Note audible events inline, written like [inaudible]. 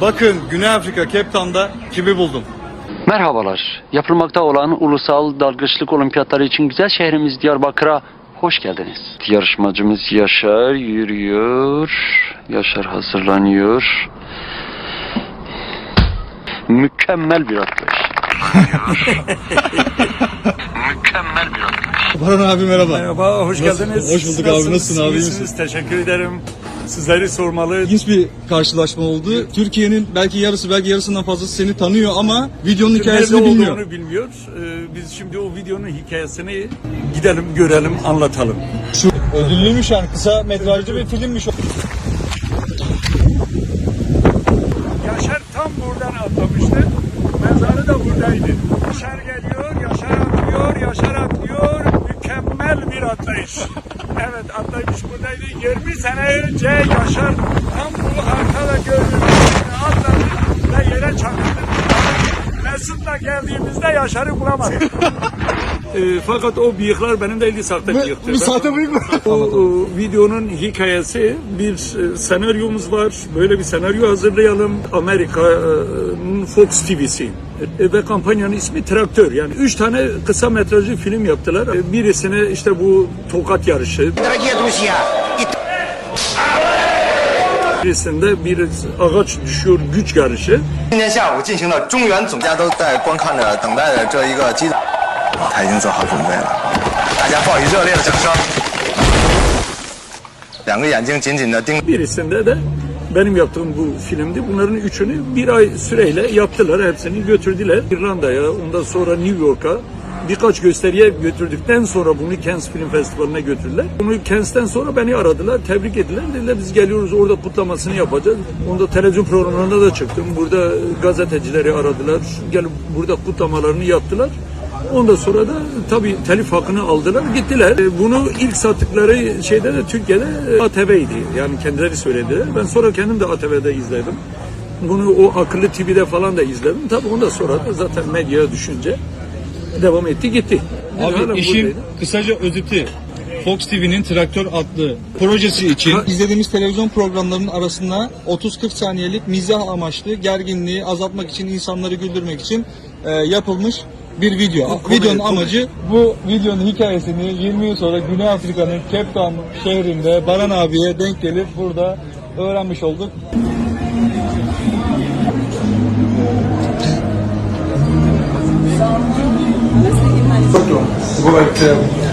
Bakın Güney Afrika Cape Town'da kimi buldum. Merhabalar. Yapılmakta olan ulusal dalgıçlık olimpiyatları için güzel şehrimiz Diyarbakır'a hoş geldiniz. Yarışmacımız Yaşar yürüyor. Yaşar hazırlanıyor. Mükemmel bir atlayış. Mükemmel bir atlayış. Baran abi merhaba. Merhaba, hoş Nasıl- geldiniz. hoş bulduk abi, nasılsın abi, iyi? İyisiniz, teşekkür ederim. Sizleri sormalı. İlginç bir karşılaşma oldu. Türkiye'nin belki yarısı belki yarısından fazlası seni tanıyor ama videonun Nerede hikayesini bilmiyor. olduğunu bilmiyor. Ee, biz şimdi o videonun hikayesini gidelim, görelim, anlatalım. Şu ödüllüymüş yani kısa metrajlı bir filmmiş. Yaşar tam buradan atlamıştı. Mezarı da buradaydı. Yaşar geliyor, Yaşar atlıyor, Yaşar atlıyor. Mükemmel bir atlayış. Evet atlayış buradaydı. 20 sene önce Yaşar tam bu arkada gördüğümüz yere atladı ve yere çakıldı. Mesut'la geldiğimizde Yaşar'ı bulamadık. [laughs] E, fakat o bıyıklar benim değil sahte bıyıktır. Bir saate bıyık mı? O, o videonun hikayesi bir e, senaryomuz var. Böyle bir senaryo hazırlayalım. Amerika'nın Fox TV'si. E, ve kampanyanın ismi Traktör. Yani üç tane kısa metrajlı film yaptılar. E, birisine işte bu tokat yarışı. Birisinde bir ağaç düşüyor güç yarışı. 今天下午进行的中原总，大家都在观看着、等待着这一个激，他已经做好准备了，大家报以热烈的掌声。两个眼睛紧紧的盯。Birisinde de benim yaptığım bu filmdi. Bunların üçünü bir ay süreyle yaptılar. Hepsini götürdüler İrlanda'ya, ondan sonra New York'a. Birkaç gösteriye götürdükten sonra bunu Cannes Film Festivali'ne götürdüler. Bunu Cannes'ten sonra beni aradılar, tebrik ettiler. Dediler biz geliyoruz orada kutlamasını yapacağız. Onda televizyon programlarında da çıktım. Burada gazetecileri aradılar. Gelip burada kutlamalarını yaptılar. Ondan sonra da tabii telif hakkını aldılar, gittiler. E, Bunu ilk sattıkları şeyde de Türkiye'de e, ATV'ydi. Yani kendileri söylediler. Ben sonra kendim de ATV'de izledim. Bunu o akıllı TV'de falan da izledim. Tabii ondan sonra da zaten medyaya düşünce devam etti gitti. Hala Abi işin buradaydı. kısaca özeti Fox TV'nin Traktör adlı projesi için izlediğimiz televizyon programlarının arasında 30-40 saniyelik mizah amaçlı gerginliği azaltmak için insanları güldürmek için e, yapılmış bir video. komedi, Videonun komedi. amacı bu videonun hikayesini 20 yıl sonra Güney Afrika'nın Cape Town şehrinde Baran abiye denk gelip burada öğrenmiş olduk. Go like uh,